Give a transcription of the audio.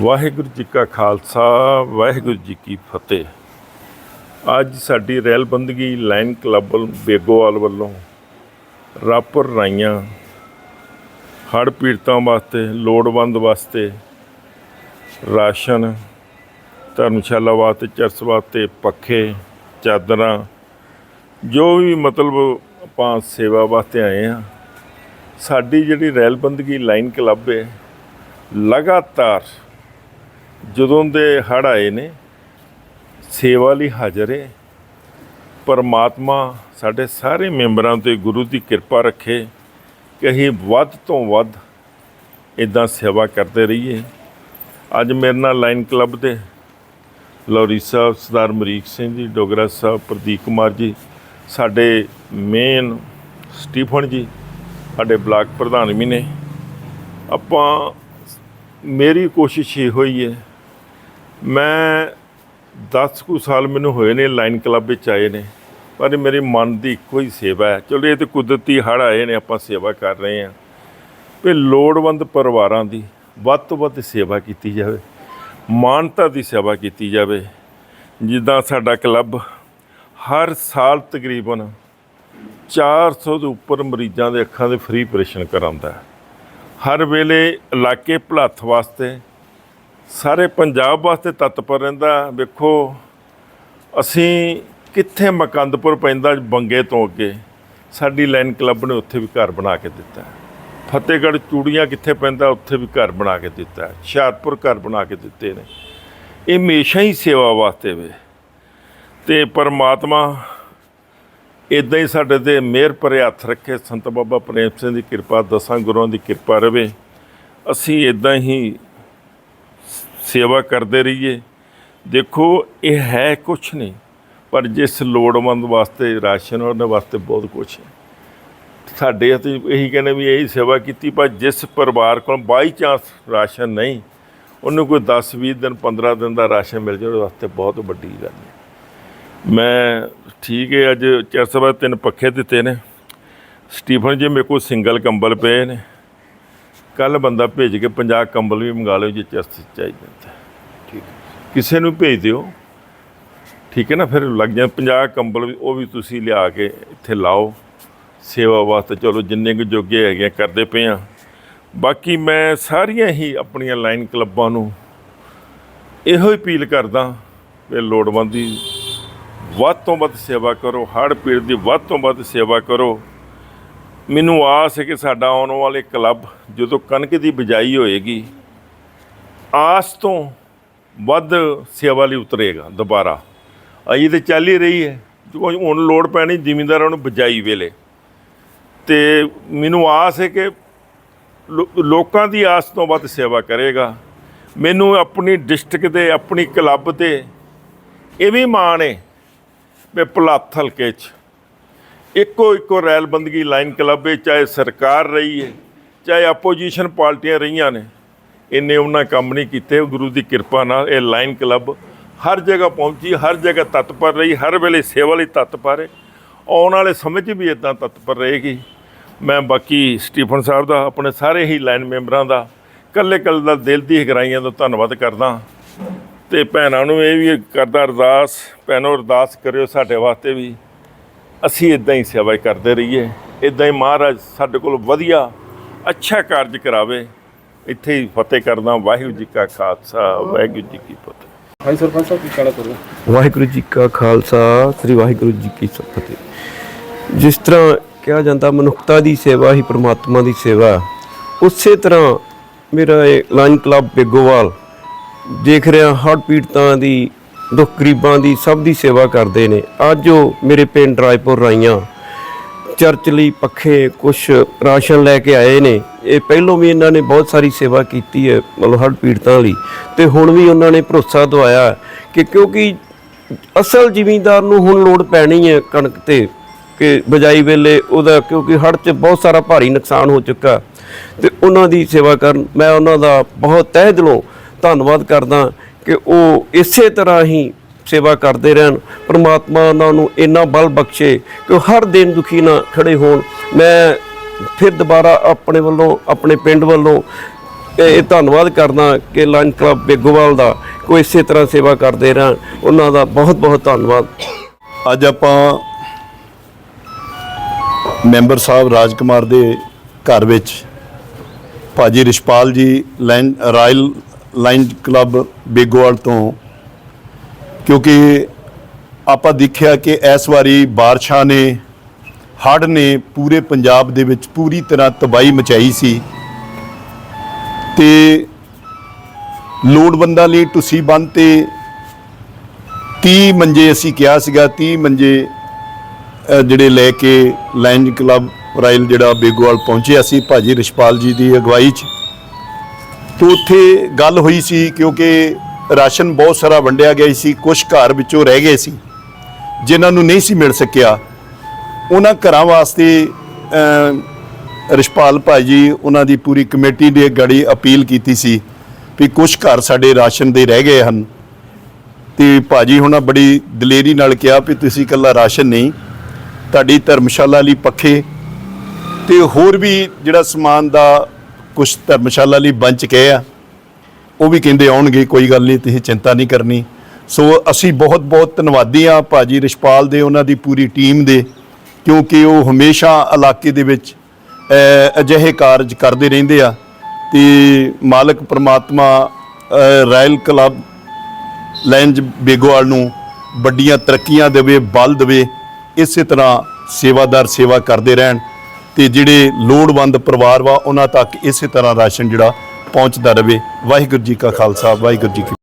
ਵਾਹਿਗੁਰੂ ਜੀ ਕਾ ਖਾਲਸਾ, ਵਾਹਿਗੁਰੂ ਜੀ ਕੀ ਫਤਿਹ। ਅੱਜ ਸਾਡੀ ਰੈਲ ਬੰਦਗੀ ਲਾਇਨ ਕਲੱਬ ਬੇਗੋਵਾਲ ਵੱਲੋਂ ਰਾਪਰ ਰਾਈਆਂ, ਹੜ੍ਹ ਪੀੜਤਾਂ ਵਾਸਤੇ, ਲੋੜਵੰਦ ਵਾਸਤੇ ਰਾਸ਼ਨ, ਧਰਮਸ਼ਾਲਾ ਵਾਸਤੇ ਚਰਚ ਵਾਸਤੇ ਪੱਖੇ, ਚਾਦਰਾਂ, ਜੋ ਵੀ ਮਤਲਬ ਆਪਾਂ ਸੇਵਾ ਵਾਸਤੇ ਆਏ ਆ ਸਾਡੀ ਜਿਹੜੀ ਰੈਲ ਬੰਦਗੀ ਲਾਈਨ ਕਲੱਬ ਹੈ ਲਗਾਤਾਰ ਜਦੋਂ ਦੇ ਹੜ੍ਹ ਆਏ ਨੇ, ਸੇਵਾ ਲਈ ਹਾਜ਼ਰ ਹੈ ਪਰਮਾਤਮਾ ਸਾਡੇ ਸਾਰੇ ਮੈਂਬਰਾਂ ਤੇ ਗੁਰੂ ਦੀ ਕਿਰਪਾ ਰੱਖੇ ਕਿ ਅਸੀਂ ਵੱਧ ਤੋਂ ਵੱਧ ਇਦਾਂ ਸੇਵਾ ਕਰਦੇ ਰਹੀਏ। ਅੱਜ ਮੇਰੇ ਨਾਲ ਲਾਈਨ ਕਲੱਬ ਦੇ ਲੌਰੀ ਸਾਹਿਬ, ਸਰਦਾਰ ਮਰੀਕ ਸਿੰਘ ਜੀ, ਡੋਗਰਾ ਸਾਹਿਬ, ਪ੍ਰਦੀਪ ਕੁਮਾਰ ਜੀ, ਸਾਡੇ ਮੇਨ ਸਟੀਫਨ ਜੀ, ਸਾਡੇ ਬਲਾਕ ਪ੍ਰਧਾਨ ਵੀ ਨੇ। ਆਪਾਂ, ਮੇਰੀ ਕੋਸ਼ਿਸ਼ ਇਹ ਹੋਈ ਹੈ ਮੈਂ 10 ਕੁ ਸਾਲ ਮੈਨੂੰ ਹੋਏ ਨੇ ਲਾਈਨ ਕਲੱਬ ਵਿੱਚ ਆਏ ਨੇ, ਪਰ ਮੇਰੇ ਮਨ ਦੀ ਇੱਕੋ ਹੀ ਸੇਵਾ ਹੈ। ਚਲੋ ਇਹ ਤੇ ਕੁਦਰਤੀ ਹੜ੍ਹ ਆਏ ਨੇ, ਆਪਾਂ ਸੇਵਾ ਕਰ ਰਹੇ ਹਾਂ। ਵੀ ਲੋੜਵੰਦ ਪਰਿਵਾਰਾਂ ਦੀ ਵੱਧ ਤੋਂ ਵੱਧ ਸੇਵਾ ਕੀਤੀ ਜਾਵੇ, ਮਾਨਤਾ ਦੀ ਸੇਵਾ ਕੀਤੀ ਜਾਵੇ। ਜਿੱਦਾਂ ਸਾਡਾ ਕਲੱਬ ਹਰ ਸਾਲ ਤਕਰੀਬਨ 400 ਦੇ ਉੱਪਰ ਮਰੀਜ਼ਾਂ ਦੇ ਅੱਖਾਂ ਦੇ ਫ੍ਰੀ ਆਪਰੇਸ਼ਨ ਕਰਾਉਂਦਾ ਹੈ। ਹਰ ਵੇਲੇ ਇਲਾਕੇ ਭਲੱਥ ਵਾਸਤੇ ਸਾਰੇ ਪੰਜਾਬ ਵਾਸਤੇ ਤਤਪਰ ਰਹਿੰਦਾ ਵੇਖੋ, ਅਸੀਂ ਕਿੱਥੇ ਮਕੰਦਪੁਰ ਪੈਂਦਾ ਬੰਗੇ ਤੋਂ ਅੱਗੇ? ਸਾਡੀ ਲਾਈਨ ਕਲੱਬ ਨੇ ਉੱਥੇ ਵੀ ਘਰ ਬਣਾ ਕੇ ਦਿੱਤਾ ਫਤਿਹਗੜ੍ਹ ਚੂੜੀਆਂ ਕਿੱਥੇ ਪੈਂਦਾ, ਉੱਥੇ ਵੀ ਘਰ ਬਣਾ ਕੇ ਦਿੱਤਾ ਹੁਸ਼ਿਆਰਪੁਰ ਘਰ ਬਣਾ ਕੇ ਦਿੱਤੇ ਨੇ। ਇਹ ਹਮੇਸ਼ਾ ਹੀ ਸੇਵਾ ਵਾਸਤੇ ਵੇ। ਤੇ ਪਰਮਾਤਮਾ ਇਦਾਂ ਹੀ ਸਾਡੇ ਤੇ ਮਿਹਰ ਭਰੇ ਹੱਥ ਰੱਖੇ। ਸੰਤ ਬਾਬਾ ਪ੍ਰੇਮ ਸਿੰਘ ਦੀ ਕਿਰਪਾ, ਦਸਾਂ ਗੁਰੂਆਂ ਦੀ ਕਿਰਪਾ ਰਵੇ। ਅਸੀਂ ਇਦਾਂ ਹੀ ਸੇਵਾ ਕਰਦੇ ਰਹੀਏ। ਦੇਖੋ, ਇਹ ਹੈ ਕੁਛ ਨਹੀਂ, ਪਰ ਜਿਸ ਲੋੜਵੰਦ ਵਾਸਤੇ, ਰਾਸ਼ਨ ਉਹਨਾਂ ਵਾਸਤੇ ਬਹੁਤ ਕੁਛ ਹੈ। ਸਾਡੇ ਅਤੇ ਇਹੀ ਕਹਿੰਦੇ ਵੀ ਇਹੀ ਸੇਵਾ ਕੀਤੀ, ਪਰ ਜਿਸ ਪਰਿਵਾਰ ਕੋਲ ਬਾਈ ਚਾਂਸ ਰਾਸ਼ਨ ਨਹੀਂ, ਉਹਨੂੰ ਕੋਈ 10 20 ਦਿਨ 15 ਦਿਨ ਦਾ ਰਾਸ਼ਨ ਮਿਲ ਜਾਵੇ, ਉਹਦੇ ਵਾਸਤੇ ਬਹੁਤ ਵੱਡੀ ਗੱਲ ਹੈ। ਮੈਂ ਠੀਕ ਹੈ, ਅੱਜ ਚਰਸਵਾ ਤਿੰਨ ਪੱਖੇ ਦਿੱਤੇ ਨੇ। ਸਟੀਫਨ ਜੀ, ਮੇਰੇ ਕੋਲ ਸਿੰਗਲ ਕੰਬਲ ਪਏ ਨੇ। ਕੱਲ ਬੰਦਾ ਭੇਜ ਕੇ 50 ਕੰਬਲ ਵੀ ਮੰਗਾ ਲਿਓ ਜੇ ਚਰਸ ਚਾਹੀਦੇ ਤਾਂ ਠੀਕ। ਕਿਸੇ ਨੂੰ ਭੇਜ ਦਿਓ। ਠੀਕ ਹੈ ਨਾ ਫਿਰ ਲੱਗ ਜਾਂ 50 ਕੰਬਲ ਵੀ ਉਹ ਵੀ ਤੁਸੀਂ ਲਿਆ ਕੇ ਇੱਥੇ ਲਾਓ। ਸੇਵਾ ਵਾਸਤੇ ਚਲੋ ਜਿੰਨੇ ਕੁ ਜੋਗੇ ਹੈਗੇ ਕਰਦੇ ਪਏ ਆ। ਬਾਕੀ ਮੈਂ ਸਾਰੀਆਂ ਹੀ ਆਪਣੀਆਂ ਲਾਈਨ ਕਲੱਬਾਂ ਨੂੰ ਇਹੋ ਹੀ ਅਪੀਲ ਕਰਦਾ ਵੀ ਲੋੜਵੰਦ ਵੱਧ ਤੋਂ ਵੱਧ ਸੇਵਾ ਕਰੋ ਹੜ੍ਹ ਪੀੜ ਦੀ ਵੱਧ ਤੋਂ ਵੱਧ ਸੇਵਾ ਕਰੋ। ਮੈਨੂੰ ਆਸ ਹੈ ਕਿ ਸਾਡਾ ਆਉਣ ਵਾਲੇ ਕਲੱਬ ਜਦੋਂ ਕਣਕ ਦੀ ਬਿਜਾਈ ਹੋਏਗੀ, ਆਸ ਤੋਂ ਵੱਧ ਸੇਵਾ ਲਈ ਉਤਰੇਗਾ ਦੁਬਾਰਾ। ਅਜੇ ਤੇ ਚੱਲ ਹੀ ਰਹੀ ਹੈ ਜੋ ਹੁਣ ਲੋੜ ਪੈਣੀ ਜ਼ਿਮੀਂਦਾਰਾਂ ਨੂੰ ਬਿਜਾਈ ਵੇਲੇ। ਤੇ ਮੈਨੂੰ ਆਸ ਹੈ ਕਿ ਲੋ- ਲੋਕਾਂ ਦੀ ਆਸ ਤੋਂ ਵੱਧ ਸੇਵਾ ਕਰੇਗਾ। ਮੈਨੂੰ ਆਪਣੀ ਡਿਸਟ੍ਰਿਕਟ ਦੇ, ਆਪਣੀ ਕਲੱਬ ਤੇ ਇਹ ਵੀ ਮਾਣ ਹੈ ਵੀ ਭਲੱਥ ਹਲਕੇ 'ਚ ਇੱਕੋ ਇੱਕੋ ਰੈਲ ਬੰਦਗੀ ਲਾਈਨ ਕਲੱਬ ਹੈ ਚਾਹੇ ਸਰਕਾਰ ਰਹੀ ਹੈ, ਚਾਹੇ ਆਪੋਜੀਸ਼ਨ ਪਾਰਟੀਆਂ ਰਹੀਆਂ ਨੇ, ਇੰਨੇ ਉਹਨਾਂ ਕੰਮ ਨਹੀਂ ਕੀਤੇ। ਗੁਰੂ ਦੀ ਕਿਰਪਾ ਨਾਲ ਇਹ ਲਾਈਨ ਕਲੱਬ ਹਰ ਜਗ੍ਹਾ ਪਹੁੰਚੀ, ਹਰ ਜਗ੍ਹਾ ਤਤਪਰ ਰਹੀ, ਹਰ ਵੇਲੇ ਸੇਵਾ ਲਈ ਤਤਪਰ ਹੈ ਆਉਣ ਵਾਲੇ ਸਮੇਂ 'ਚ ਵੀ ਇਦਾਂ ਤਤਪਰ ਰਹੇਗੀ। ਮੈਂ ਬਾਕੀ ਸਟੀਫਨ ਸਾਹਿਬ ਦਾ, ਆਪਣੇ ਸਾਰੇ ਹੀ ਲਾਈਨ ਮੈਂਬਰਾਂ ਦਾ ਕੱਲੇ ਕੱਲੇ ਦਾ ਦਿਲ ਦੀ ਗਹਿਰਾਈਆਂ ਦਾ ਧੰਨਵਾਦ ਕਰਦਾ ਤੇ ਭੈਣਾਂ ਨੂੰ ਇਹ ਵੀ ਕਰਦਾ ਅਰਦਾਸ, ਭੈਣੋ ਅਰਦਾਸ ਕਰਿਓ ਸਾਡੇ ਵਾਸਤੇ ਵੀ। ਅਸੀਂ ਇਦਾਂ ਹੀ ਸੇਵਾ ਕਰਦੇ ਰਹੀਏ। ਇਦਾਂ ਹੀ ਮਹਾਰਾਜ ਸਾਡੇ ਕੋਲ ਵਧੀਆ ਅੱਛਾ ਕਾਰਜ ਕਰਾਵੇ। ਇੱਥੇ ਹੀ ਫਤਿਹ ਕਰਦਾ ਵਾਹਿਗੁਰੂ ਜੀ ਕਾ ਖਾਲਸਾ ਵਾਹਿਗੁਰੂ ਜੀ ਕੀ ਫਤਿਹ। ਹਾਂਜੀ ਸਰਪੰਚ ਸਾਹਿਬ ਕੀ ਕਹਿਣਾ ਕਰੋ ਵਾਹਿਗੁਰੂ ਜੀ ਕਾ ਖਾਲਸਾ ਸ੍ਰੀ ਵਾਹਿਗੁਰੂ ਜੀ ਕੀ ਫਤਿਹ। ਜਿਸ ਤਰ੍ਹਾਂ ਕਿਹਾ ਜਾਂਦਾ ਮਨੁੱਖਤਾ ਦੀ ਸੇਵਾ ਹੀ ਪ੍ਰਮਾਤਮਾ ਦੀ ਸੇਵਾ ਉਸੇ ਤਰ੍ਹਾਂ ਮੇਰਾ ਇਹ ਲਾਈਨ ਕਲੱਬ ਬੇਗੋਵਾਲ ਦੇਖ ਰਿਹਾ ਹੜ੍ਹ ਪੀੜਤਾਂ ਦੀ ਦੁੱਖ ਗਰੀਬਾਂ ਦੀ ਸਭ ਦੀ ਸੇਵਾ ਕਰਦੇ ਨੇ। ਅੱਜ ਉਹ ਮੇਰੇ ਪਿੰਡ ਰਾਏਪੁਰ ਰਾਈਆਂ ਚਰਚ ਲਈ ਪੱਖੇ ਕੁਛ ਰਾਸ਼ਨ ਲੈ ਕੇ ਆਏ ਨੇ। ਇਹ ਪਹਿਲੋਂ ਵੀ ਇਹਨਾਂ ਨੇ ਬਹੁਤ ਸਾਰੀ ਸੇਵਾ ਕੀਤੀ ਹੈ, ਮਤਲਬ ਹੜ੍ਹ ਪੀੜਤਾਂ ਲਈ। ਤੇ ਹੁਣ ਵੀ ਉਹਨਾਂ ਨੇ ਭਰੋਸਾ ਦਵਾਇਆ ਕਿ ਕਿਉਂਕਿ ਅਸਲ ਜ਼ਿਮੀਂਦਾਰ ਨੂੰ ਹੁਣ ਲੋੜ ਪੈਣੀ ਹੈ ਕਣਕ ਤੇ, ਕਿ ਬਜਾਈ ਵੇਲੇ ਉਹਦਾ, ਕਿਉਂਕਿ ਹੜ੍ਹ 'ਚ ਬਹੁਤ ਸਾਰਾ ਭਾਰੀ ਨੁਕਸਾਨ ਹੋ ਚੁੱਕਾ। ਤੇ ਉਹਨਾਂ ਦੀ ਸੇਵਾ ਕਰਨ, ਮੈਂ ਉਹਨਾਂ ਦਾ ਬਹੁਤ ਤਹਿ ਦਿਲੋਂ ਧੰਨਵਾਦ ਕਰਦਾ ਕਿ ਉਹ ਇਸੇ ਤਰ੍ਹਾਂ ਹੀ ਸੇਵਾ ਕਰਦੇ ਰਹਿਣ, ਪਰਮਾਤਮਾ ਉਹਨਾਂ ਨੂੰ ਇੰਨਾ ਬਲ ਬਖਸ਼ੇ ਕਿ ਉਹ ਹਰ ਦਿਨ ਦੁਖੀ ਨਾ ਖੜੇ ਹੋਣ। ਮੈਂ ਫਿਰ ਦੁਬਾਰਾ ਆਪਣੇ ਵੱਲੋਂ, ਆਪਣੇ ਪਿੰਡ ਵੱਲੋਂ ਇਹ ਧੰਨਵਾਦ ਕਰਦਾ ਕਿ ਲਾਇਨ ਕਲੱਬ ਬੇਗੋਵਾਲ ਦਾ ਕੋਈ ਇਸੇ ਤਰ੍ਹਾਂ ਸੇਵਾ ਕਰਦੇ ਰਹਿਣ। ਉਹਨਾਂ ਦਾ ਬਹੁਤ ਬਹੁਤ ਧੰਨਵਾਦ। ਅੱਜ ਆਪਾਂ ਮੈਂਬਰ ਸਾਹਿਬ ਰਾਜਕੁਮਾਰ ਦੇ ਘਰ ਵਿੱਚ ਭਾਜੀ Rishpal ji lion royal lion club Begowal ਤੋਂ, ਕਿਉਂਕਿ ਆਪਾਂ ਦੇਖਿਆ ਕਿ ਇਸ ਵਾਰੀ ਬਾਰਿਸ਼ਾਂ ਨੇ, ਹੜ੍ਹ ਨੇ ਪੂਰੇ ਪੰਜਾਬ ਦੇ ਵਿੱਚ ਪੂਰੀ ਤਰ੍ਹਾਂ ਤਬਾਹੀ ਮਚਾਈ ਸੀ। ਤੇ ਲੋੜਵੰਦਾਂ ਲਈ ਟੁੱਸੀ ਬੰਨ ਤੇ 30 ਮੰਜੇ ਅਸੀਂ ਕਿਹਾ ਸੀਗਾ 30 ਮੰਜੇ ਜਿਹੜੇ ਲੈ ਕੇ ਲਾਇਨ ਕਲੱਬ ਰਾਇਲ ਜਿਹੜਾ ਬੇਗੋਵਾਲ ਪਹੁੰਚਿਆ ਸੀ, ਭਾਜੀ ਰਿਸ਼ਪਾਲ ਜੀ ਦੀ ਅਗਵਾਈ 'ਚ। ਤੋਂ ਉੱਥੇ ਗੱਲ ਹੋਈ ਸੀ ਕਿਉਂਕਿ ਰਾਸ਼ਨ ਬਹੁਤ ਸਾਰਾ ਵੰਡਿਆ ਗਿਆ ਸੀ ਕੁਝ ਘਰ ਵਿੱਚੋਂ ਰਹਿ ਗਏ ਸੀ ਜਿਨ੍ਹਾਂ ਨੂੰ ਨਹੀਂ ਸੀ ਮਿਲ ਸਕਿਆ। ਉਹਨਾਂ ਘਰਾਂ ਵਾਸਤੇ ਅ, ਰਿਸ਼ਪਾਲ ਭਾਜੀ ਉਹਨਾਂ ਦੀ ਪੂਰੀ ਕਮੇਟੀ ਦੇ ਗੜੀ ਅਪੀਲ ਕੀਤੀ ਸੀ ਵੀ ਕੁਝ ਘਰ ਸਾਡੇ ਰਾਸ਼ਨ ਦੇ ਰਹਿ ਗਏ ਹਨ। ਤੇ ਭਾਜੀ ਹੁਣਾਂ ਬੜੀ ਦਲੇਰੀ ਨਾਲ ਕਿਹਾ ਵੀ ਤੁਸੀਂ ਇਕੱਲਾ ਰਾਸ਼ਨ ਨਹੀਂ ਤੁਹਾਡੀ ਧਰਮਸ਼ਾਲਾ ਲਈ ਪੱਖੇ। ਤੇ ਹੋਰ ਵੀ ਜਿਹੜਾ ਸਮਾਨ ਦਾ ਕੁਝ ਧਰਮਸ਼ਾਲਾ ਲਈ ਬੰਚ ਕਹੇ ਆ। ਉਹ ਵੀ ਕਹਿੰਦੇ ਆਉਣਗੇ, ਕੋਈ ਗੱਲ ਨਹੀਂ, ਤੁਸੀਂ ਚਿੰਤਾ ਨਹੀਂ ਕਰਨੀ। ਸੋ ਅਸੀਂ ਬਹੁਤ ਬਹੁਤ ਧੰਨਵਾਦੀ ਆ ਭਾਜੀ ਰਿਸ਼ਪਾਲ ਦੇ, ਉਹਨਾਂ ਦੀ ਪੂਰੀ ਟੀਮ ਦੇ, ਕਿਉਂਕਿ ਉਹ ਹਮੇਸ਼ਾ ਇਲਾਕੇ ਦੇ ਵਿੱਚ ਅਜਿਹੇ ਕਾਰਜ ਕਰਦੇ ਰਹਿੰਦੇ ਆ। ਤੇ ਮਾਲਕ ਪ੍ਰਮਾਤਮਾ ਰਾਇਲ ਕਲੱਬ, ਲੈਂਜ ਬੇਗੋਵਾਲ ਨੂੰ ਵੱਡੀਆਂ ਤਰੱਕੀਆਂ ਦੇਵੇ, ਬਲ ਦੇਵੇ, ਇਸੇ ਤਰ੍ਹਾਂ ਸੇਵਾਦਾਰ ਸੇਵਾ ਕਰਦੇ ਰਹਿਣ। ਤੇ ਜਿਹੜੇ ਲੋੜਵੰਦ ਪਰਿਵਾਰ ਵਾ, ਉਹਨਾਂ ਤੱਕ ਇਸੇ ਤਰ੍ਹਾਂ ਰਾਸ਼ਨ ਜਿਹੜਾ ਪਹੁੰਚਦਾ ਰਵੇ ਵਾਹਿਗੁਰੂ ਜੀ ਕਾ ਖਾਲਸਾ, ਵਾਹਿਗੁਰੂ ਜੀ ਕੀ